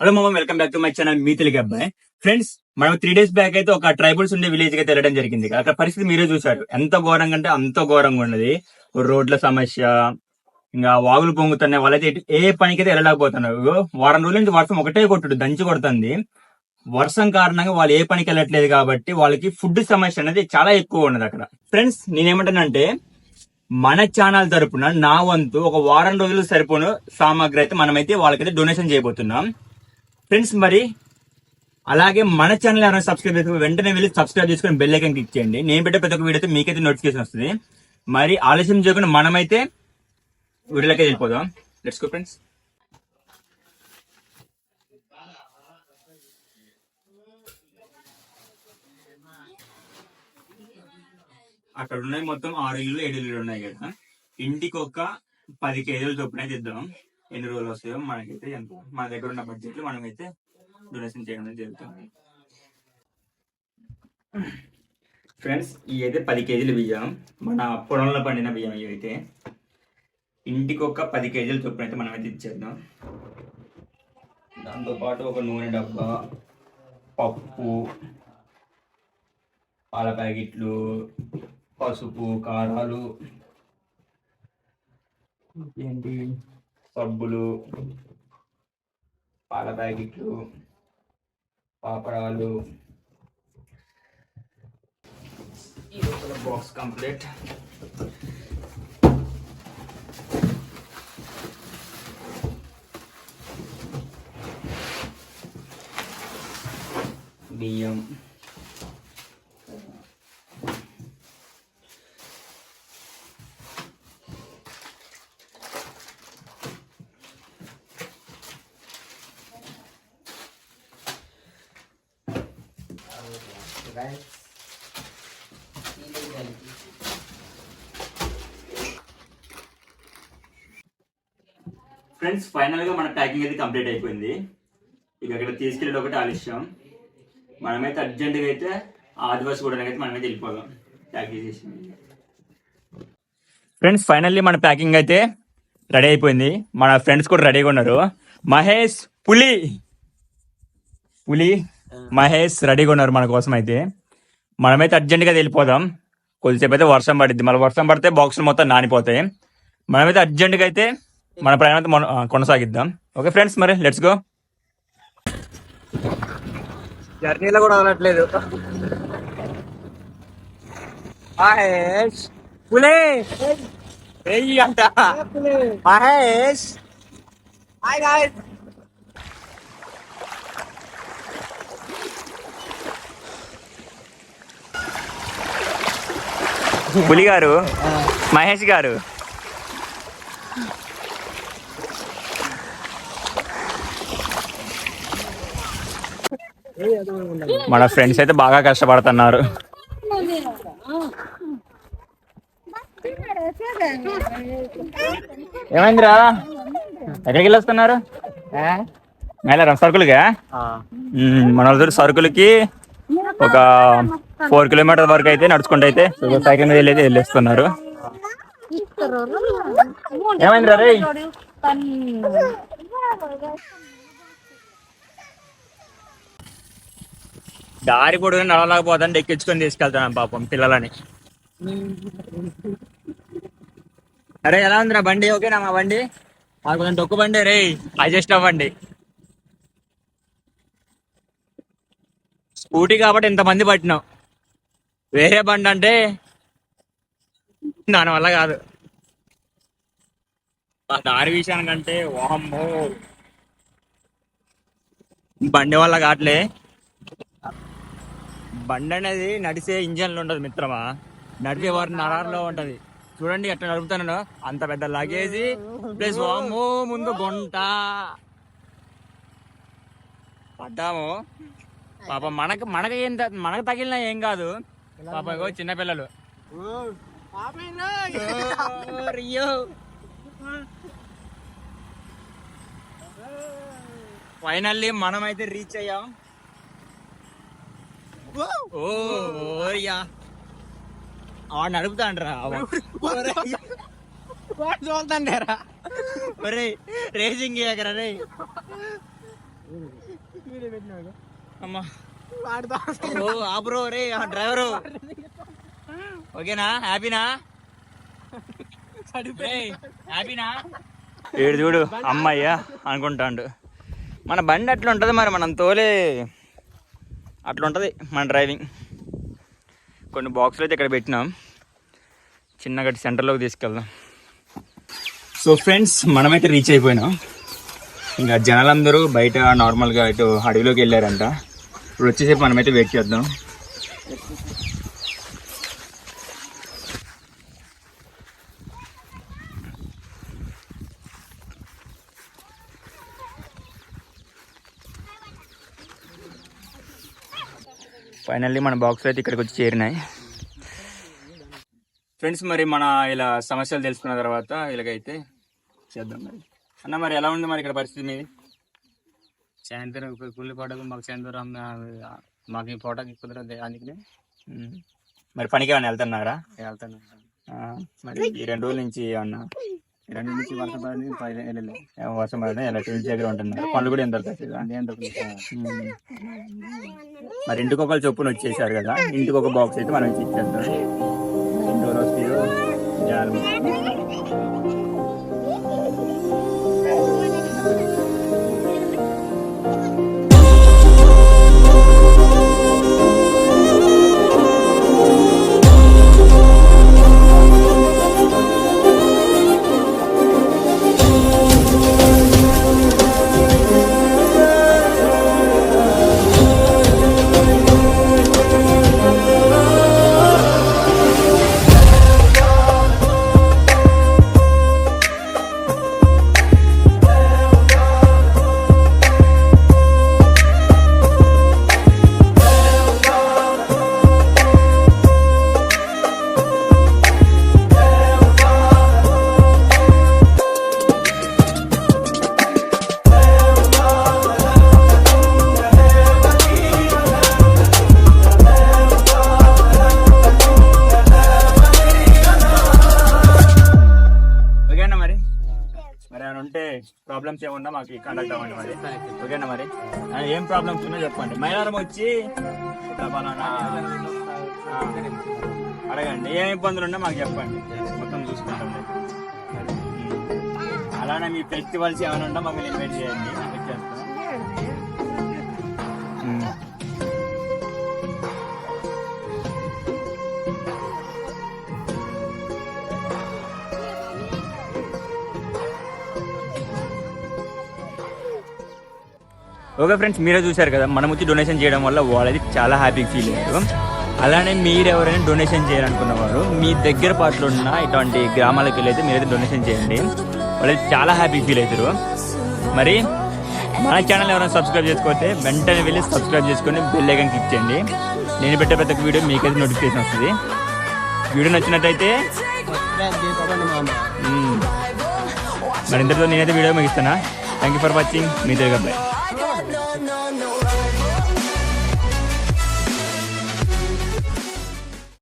Hello మామ welcome back to my channel మీ తెలుగు అబ్బాయి friends మనం త్రీ డేస్ బ్యాక్ అయితే ఒక ట్రైబల్స్ ఉండే విలేజ్కి వెళ్ళడం జరిగింది. అక్కడ పరిస్థితి మీరే చూసారు ఎంత ఘోరంగా అంటే అంత ఘోరంగా ఉన్నది. రోడ్ల సమస్య ఇంకా వాగులు పొంగుతున్నాయి. వాళ్ళైతే ఏ పనికైతే వెళ్ళలేకపోతున్నారు. వారం రోజుల నుంచి వర్షం ఒకటే కొట్టుడు దంచి కొడుతుంది. వర్షం కారణంగా వాళ్ళు ఏ పనికి వెళ్ళట్లేదు కాబట్టి వాళ్ళకి ఫుడ్ సమస్య అనేది చాలా ఎక్కువ ఉన్నది అక్కడ. ఫ్రెండ్స్ నేనేమంటానంటే మన ఛానల్ తరపున నా వంతు ఒక వారం రోజులు సరిపోను సామాగ్రి అయితే మనమైతే వాళ్ళకైతే డొనేషన్ చేయబోతున్నాం. ఫ్రెండ్స్ మరి అలాగే మన ఛానల్ ఎవరైనా సబ్స్క్రైబ్ చేసుకుని వెంటనే వెళ్ళి సబ్స్క్రైబ్ చేసుకుని బెల్ ఐకన్ క్లిక్ చేయండి. నేను పెట్టే ప్రతి ఒక్క వీడియో అయితే మీకైతే నోటిఫికేషన్ వస్తుంది. మరి ఆలస్యం చేయకుండా మనమైతే వీడియోలకి వెళ్ళిపోదాం. లెట్స్ గో ఫ్రెండ్స్ అక్కడ ఉన్నాయి మొత్తం ఆరు ఇల్లు ఏడు ఇల్లు ఉన్నాయి కదా. ఇంటికి ఒక పది కేజీలు చొప్పున ఇద్దాం. ఎన్ని రోజులు వస్తాయో మనకైతే ఎంత మన దగ్గర ఉన్న బడ్జెట్లో మనమైతే డొనేషన్ చేయడం జరుగుతుంది. ఫ్రెండ్స్ ఇవి అయితే పది కేజీల బియ్యం. మన పొలంలో పండిన బియ్యం ఇవి అయితే. ఇంటికి ఒక పది కేజీల చొప్పున అయితే మనమైతే ఇచ్చేద్దాం. దాంతోపాటు ఒక నూనె డబ్బా పప్పు పాల ప్యాకెట్లు పసుపు కారాలు ఏంటి? సబ్బులు పాల ప్యాకెట్లు పాపడాలు. Box complete. బియ్యం. ఫ్రెండ్స్ ఫైనల్గా మన ప్యాకింగ్ అయితే కంప్లీట్ అయిపోయింది. ఇక అక్కడ తీసుకెళ్ళి ఒకటి ఆలస్యం. మనమైతే అర్జెంటుగా అయితే ఆదివాసి కూడా అయితే మనమైతే వెళ్ళిపోదాం. ప్యాకింగ్ చేసి ఫ్రెండ్స్ ఫైనల్లీ మన ప్యాకింగ్ అయితే రెడీ అయిపోయింది. మన ఫ్రెండ్స్ కూడా రెడీగా ఉన్నారు. మహేష్ పులి! పులి మహేష్ రెడీగా ఉన్నారు మన కోసం అయితే. మనమైతే అర్జెంటుగా వెళ్ళిపోదాం. కొద్దిసేపు అయితే వర్షం పడుద్ది. మళ్ళీ వర్షం పడితే బాక్సులు మొత్తం నానిపోతాయి. మనమైతే అర్జెంటుగా అయితే మన ప్రయాణం అయితే కొనసాగిద్దాం. ఓకే ఫ్రెండ్స్ మరి లెట్స్ గో. జర్నీలో కూడా వదలట్లేదు. మహేష్ పులే వెయ్యి అంట. మహేష్. హాయ్ గాయ్స్ పులి గారు మహేష్ గారు. మన ఫ్రెండ్స్ అయితే బాగా కష్టపడుతున్నారు. ఏమైందిరా? ఎక్కడికి వెళ్ళొస్తున్నారు? మేళారా సరుకులుగా? మన సరుకులకి ఒక ఫోర్ కిలోమీటర్ వరకు అయితే నడుచుకుంటూ అయితే సైకిల్ మీద వెళ్ళి వెళ్ళేస్తున్నారు. రే? దారి పొడుగు నడవలేకపోతాను ఎక్కించుకొని తీసుకెళ్తాను పాపం పిల్లలని. అరే ఎలా ఉందిరా బండి? ఓకేనా మా బండి? మాకు కొంచెం డొక్కు బండి రే అడ్జస్ట్ అవ్వండి. స్కూటీ కాబట్టి ఇంతమంది పట్టినాం. వేరే బండి అంటే దానివల్ల కాదు. ఆ దారి విషయానికంటే వామ్మో. బండి వల్ల కావట్లే బండి అనేది నడిచే ఇంజన్లు ఉండదు మిత్రమా. నడిపే వారి నరాల్లో ఉంటది. చూడండి ఎట్లా నడుపుతాను అంత పెద్ద లగేజీ. ప్లస్ వామ్మో ముందు గుంట. పడ్డాము. పాప మనకు మనకు ఏం మనకు తగిలినా ఏం కాదు. పాప ఇగో చిన్నపిల్లలు అయ్యో. ఫైనల్లీ మనమైతే రీచ్ అయ్యాం. ఓ. ఓరియా. ఆ నడుపుతాండ్రా. చూద్దాండేరా ఒరే రేసింగ్ చేయకరా రే అమ్మా. ఓ రే ఆ డ్రైవరు. ఓకేనా? హ్యాపీనా? హ్యాపీనా? ఏడు చూడు అమ్మయ్యా అనుకుంటాండు. మన బండి అట్లా ఉంటుంది మరి మనం తోలే అట్లా ఉంటుంది మన డ్రైవింగ్. కొన్ని బాక్సులు అయితే ఇక్కడ పెట్టినాం. చిన్నగా సెంటర్లోకి తీసుకెళ్దాం. సో ఫ్రెండ్స్ మనమైతే రీచ్ అయిపోయినాం. ఇంకా జనాలందరూ బయట నార్మల్గా ఇటు అడవిలోకి వెళ్ళారంట. ఇప్పుడు వచ్చేసేపు మనమైతే వెయిట్ చేద్దాం. ఫైనల్లీ మన బాక్స్ అయితే ఇక్కడికి వచ్చి చేరినాయి. ఫ్రెండ్స్ మరి మన ఇలా సమస్యలు తెలుసుకున్న తర్వాత ఇలాగైతే చేద్దాం మరి. అన్న మరి ఎలా ఉంది మరి ఇక్కడ పరిస్థితి మీది? సాయంత్రం కుళ్ళి పూటకు మాకు సాయంత్రం మాకు ఈ పూటకి కుదరదు అందుకనే. మరి పనికి ఏమైనా వెళ్తున్నారా? వెళ్తాను ఆ, మరి ఈ రెండు రోజుల నుంచి ఏమన్నా? రెండు నుంచి వర్షం పడింది వర్షం పడినా ఇలా టీవీ దగ్గర ఉంటున్నారు. పనులు కూడా ఎంత దొరుకుతాయి. మరి ఇంటికి ఒకళ్ళు చొప్పున వచ్చేసారు కదా ఇంటికి ఒక బాక్స్ అయితే మనం ఇచ్చి ఇచ్చేద్దాం. ఇండోర్ వస్తాయో జాలి. ప్రాబ్లమ్స్ ఏమన్నా మాకు కండక్ట్ అవ్వండి మరి. ఓకేనా మరి? ఏం ప్రాబ్లమ్స్ ఉన్నా చెప్పండి. మైలారం వచ్చి అడగండి. ఏం ఇబ్బందులు ఉన్నా మాకు చెప్పండి. మొత్తం చూసుకుంటాం. అలానే మీ ఫెస్టివల్స్ ఏమైనా ఉన్నా మమ్మల్ని ఇన్వైట్ చేయండి. వచ్చేస్తాం ఓకే ఫ్రెండ్స్ మీరే చూశారు కదా మనం వచ్చి డొనేషన్ చేయడం వల్ల వాళ్ళది చాలా హ్యాపీ ఫీల్ అయ్యారు అలానే మీరు ఎవరైనా డొనేషన్ చేయాలనుకున్నవారు మీ దగ్గర పాటలు ఉన్న ఇటువంటి గ్రామాలకు వెళ్ళైతే మీరైతే డొనేషన్ చేయండి. వాళ్ళది చాలా హ్యాపీ ఫీల్ అవుతారు. మరి మన ఛానల్ ఎవరైనా సబ్స్క్రైబ్ చేసుకోతే వెంటనే వెళ్ళి సబ్స్క్రైబ్ చేసుకొని బెల్ ఐకన్ క్లిక్ చేయండి. నేను పెట్టే ప్రతి వీడియో మీకైతే నోటిఫికేషన్ వస్తుంది. వీడియో నచ్చినట్టయితే మరి ఇంతటితో నేనైతే వీడియో ముగిస్తానా థ్యాంక్ యూ ఫర్ వాచింగ్ మీ దగ్గర no, no.